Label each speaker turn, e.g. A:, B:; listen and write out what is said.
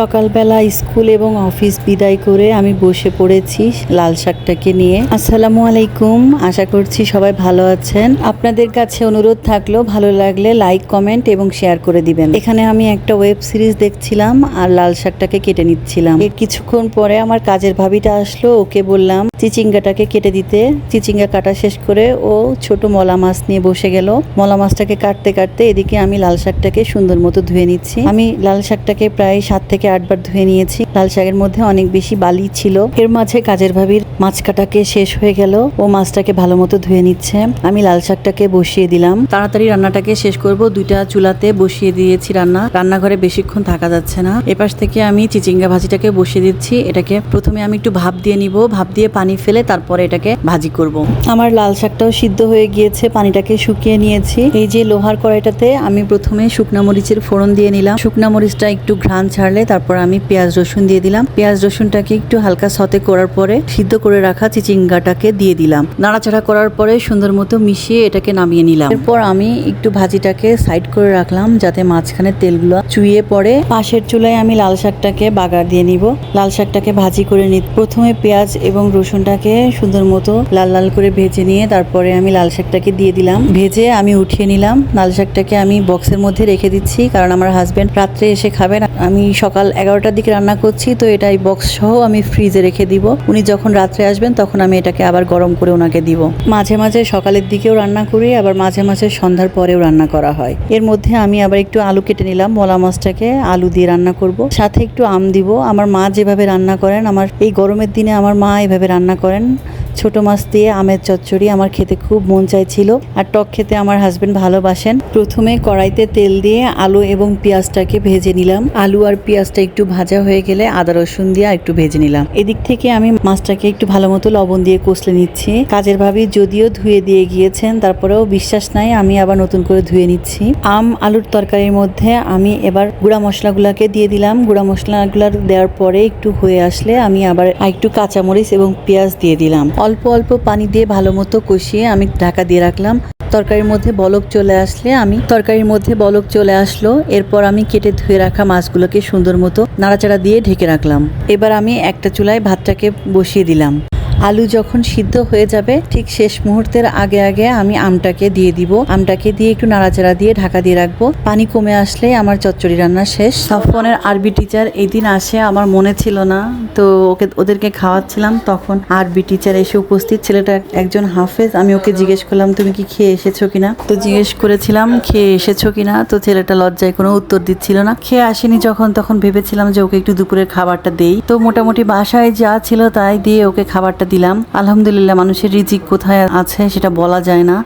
A: সকালবেলা স্কুল এবং অফিস বিদায় করে আমি বসে পড়েছি লাল শাকটাকে নিয়ে। আসসালামু আলাইকুম, আশা করছি সবাই ভালো আছেন। আপনাদের কাছে অনুরোধ থাকল, ভালো লাগলে লাইক, কমেন্ট এবং শেয়ার করে দিবেন। এখানে আমি একটা ওয়েব সিরিজ দেখছিলাম আর লাল শাকটাকে কেটে নিচ্ছিলাম। এর কিছুক্ষণ পরে আমার কাজের ভাবিটা আসলো, ওকে বললাম, চিচিঙ্গাটাকে কেটে দিতে। চিচিঙ্গা কাটা শেষ করে ও ছোট মলা মাছ নিয়ে বসে গেল। মলা মাছটাকে কাটতে কাটতে এদিকে আমি লাল শাকটাকে সুন্দর মতো ধুয়ে নিচ্ছি। আমি লাল শাকটাকে প্রায় সাত থেকে আটবার ধুয়ে নিয়েছি। লাল শাকের মধ্যে অনেক বেশি বালি ছিল। এর মাঝে কাজের ভাবির মাছ কাটাকে শেষ হয়ে গেল। ও মাছটাকে ভালো মতো ধুয়ে নিচ্ছে। আমি লাল শাকটাকে বসিয়ে দিলাম। তাড়াতাড়ি রান্নাটাকে শেষ করব। দুইটা চুলাতে বসিয়ে দিয়েছি রান্না। রান্নাঘরে বেশিক্ষণ থাকা যাচ্ছে না। এপাশ থেকে আমি চিচিঙ্গা ভাজিটাকে বসিয়ে দিচ্ছি। এটাকে প্রথমে আমি একটু ভাপ দিয়ে নিব। ভাপ দিয়ে পানি ফেলে তারপরে এটাকে ভাজি করব। আমার লাল শাকটাও সিদ্ধ হয়ে গিয়েছে। পানিটাকে শুকিয়ে নিয়েছি। এই যে লোহার কড়াইটাতে আমি প্রথমে শুকনা মরিচের ফোড়ন দিয়ে নিলাম। শুকনা মরিচটা একটু ঘ্রাণ ছাড়লে তারপর আমি পেঁয়াজ রসুন দিয়ে দিলাম। পেঁয়াজ রসুনটাকে একটু হালকা সতে করার পরে সিদ্ধ করে রাখা চিচিঙ্গাটাকে দিয়ে দিলাম। নাড়াচাড়া করার পরে সুন্দর মতো মিশিয়ে এটাকে নামিয়ে নিলাম। এরপর আমি একটু ভাজিটাকে সাইড করে রাখলাম যাতে মাঝখানে তেলগুলো চুইয়ে পড়ে। পাশের চুলায় আমি লাল শাকটাকে বাগার দিয়ে নিব। লাল শাকটাকে ভাজি করে নি প্রথমে পেঁয়াজ এবং রসুনটাকে সুন্দর মতো লাল লাল করে ভেজে নিয়ে তারপরে আমি লাল শাকটাকে দিয়ে দিলাম। ভেজে আমি উঠিয়ে নিলাম। লাল শাকটাকে আমি বক্সের মধ্যে রেখে দিচ্ছি কারণ আমার হাজব্যান্ড রাত্রে এসে খাবেন আমি সকাল এগারোটার দিকে রান্না করছি, তো এটা এই বক্স সহ আমি ফ্রিজে রেখে দিব। উনি যখন রাত্রে আসবেন, তখন আমি এটাকে আবার গরম করে ওনাকে দিব। মাঝে মাঝে সকালের দিকেও রান্না করি, আবার মাঝে মাঝে সন্ধ্যার পরেও রান্না করা হয়। এর মধ্যে আমি আবার একটু আলু কেটে নিলাম, মলা মাছটাকে আলু দিয়ে রান্না করব। সাথে একটু আম দিব। আমার মা যেভাবে রান্না করেন, আমার এই গরমের দিনে আমার মা এভাবে রান্না করেন। ছোট মাছ দিয়ে আমের চচ্চড়ি আমার খেতে খুব মন চাইছিল। আর টক খেতে আমার হাজবেন্ড ভালোবাসেন। প্রথমে কড়াইতে তেল দিয়ে আলু এবং পেঁয়াজটাকে ভেজে নিলাম। আলু আর পেঁয়াজটা একটু ভাজা হয়ে গেলে আদা, রসুন দিয়ে একটু ভেজে নিলাম। এদিক থেকে আমি মাছটাকে একটু ভালো মতো লবণ দিয়ে কষলে নিচ্ছি। কাজের ভাবি যদিও ধুয়ে দিয়ে গিয়েছেন, তারপরেও বিশ্বাস নাই, আমি আবার নতুন করে ধুয়ে নিচ্ছি। আম, আলুর তরকারির মধ্যে আমি এবার গুঁড়া মশলাগুলোকে দিয়ে দিলাম। গুঁড়া মশলাগুলো দেওয়ার পরে একটু হয়ে আসলে আমি আবার একটু কাঁচামরিচ এবং পেঁয়াজ দিয়ে দিলাম। অল্প অল্প পানি দিয়ে ভালো মতো কষিয়ে আমি ঢাকা দিয়ে রাখলাম। তরকারির মধ্যে বলক চলে আসলে আমি, তরকারির মধ্যে বলক চলে আসলো, এরপর আমি কেটে ধুয়ে রাখা মাছগুলোকে সুন্দর মতো নাড়াচাড়া দিয়ে ঢেকে রাখলাম। এবার আমি একটা চুলায় ভাতটাকে বসিয়ে দিলাম। আলু যখন সিদ্ধ হয়ে যাবে, ঠিক শেষ মুহূর্তের আগে আগে আমি আমটাকে দিয়ে দিব। আমটাকে দিয়ে একটু নাড়াচাড়া দিয়ে ঢাকা দিয়ে রাখব। পানি কমে আসলে আমার চচ্চড়ি রান্না শেষ। সাফনের আরবি টিচার এই দিন আসে, আমার মনে ছিল না। তো ওকে, ওদেরকে খাওয়াচ্ছিলাম, তখন আরবি টিচার এসে উপস্থিত। ছেলেটা একজন হাফেজ, আমি ওকে জিজ্ঞেস করলাম, তুমি কি খেয়ে এসেছ কিনা? তো জিজ্ঞেস করেছিলাম, খেয়ে এসেছ কিনা? তো ছেলেটা লজ্জায় কোনো উত্তর দিচ্ছিল না। খেয়ে আসেনি যখন, তখন ভেবেছিলাম যে ওকে একটু দুপুরের খাবারটা দেই। তো মোটামুটি বাসায় যা ছিল তাই দিয়ে ওকে খাবারটা দিলাম। আলহামদুলিল্লাহ মানুষের রিজিক কোথায় আছে সেটা বলা যায় না।